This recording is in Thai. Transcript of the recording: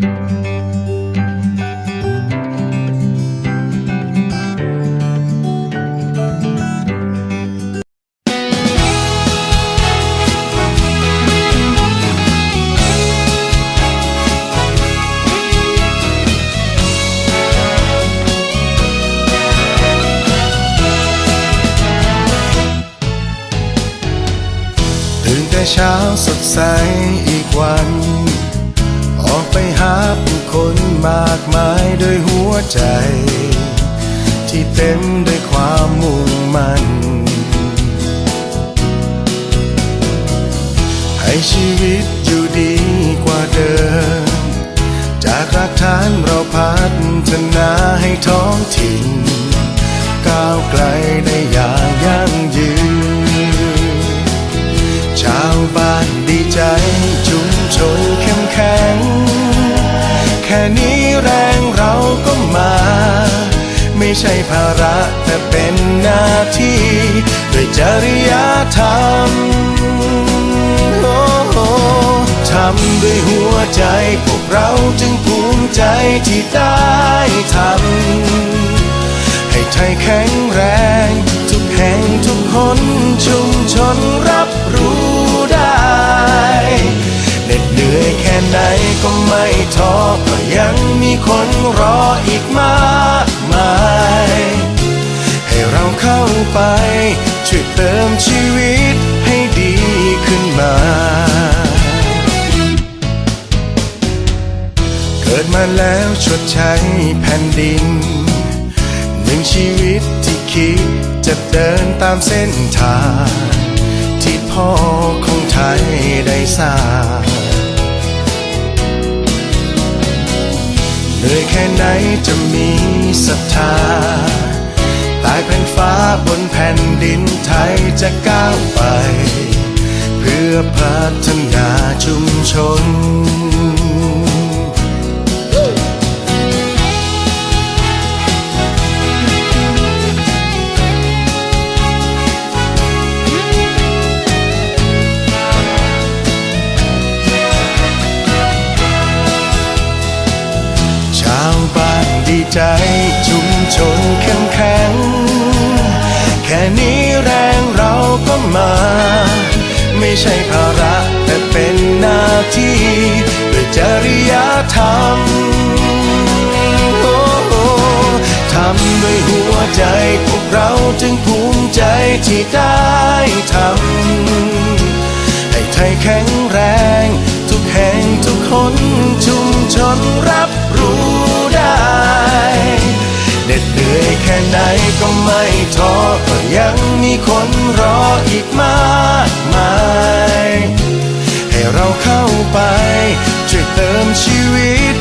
ตื่นแต่เช้าสดใสอีกวัน ออกไปหาผู้คนมากมายด้วยหัวใจ ที่เต็มด้วยความมุ่งมั่น ให้ชีวิตอยู่ดีกว่าเดิม จากรากฐานเราพัฒนาให้ท้องถิ่น ก้าวไกลได้อย่างยั่งยืน ชาวบ้าน แรงเราก็มา ไม่ใช่ภาระแต่เป็นหน้าที่ด้วยจริยธรรมโอ้โหทำด้วยหัวใจพวกเราจึงภูมิใจที่ได้ทำ ไป ช่วยเติมชีวิตให้ดีขึ้นมา เกิดมาแล้วชดใช้แผ่นดิน หนึ่งชีวิตที่คิดจะเดินตามเส้นทาง ที่พ่อของไทยได้สร้างเหนื่อยแค่ไหนจะมีศรัทธาใต้แผ่นฟ้า บนแผ่นดินไทยจะก้าวไป เพื่อพัฒนาชุมชนชาวบ้านดีใจชุมชนเข้มแข็งแค่ นี้แรงเราก็มา ไม่ใช่ภาระแต่เป็นหน้าที่ด้วยจริยธรรมโอ้โหทำด้วยหัวใจพวกเราจึงภูมิใจที่ได้ทำให้ไทยแข็งแรง ทุกแห่งทุกคนชุมชนรับรู้ ค่ไหนก็ไม่ท้อก็ยังมีคนรออีกมากมายให้เราเข้าไปช่วยเติมชีวิต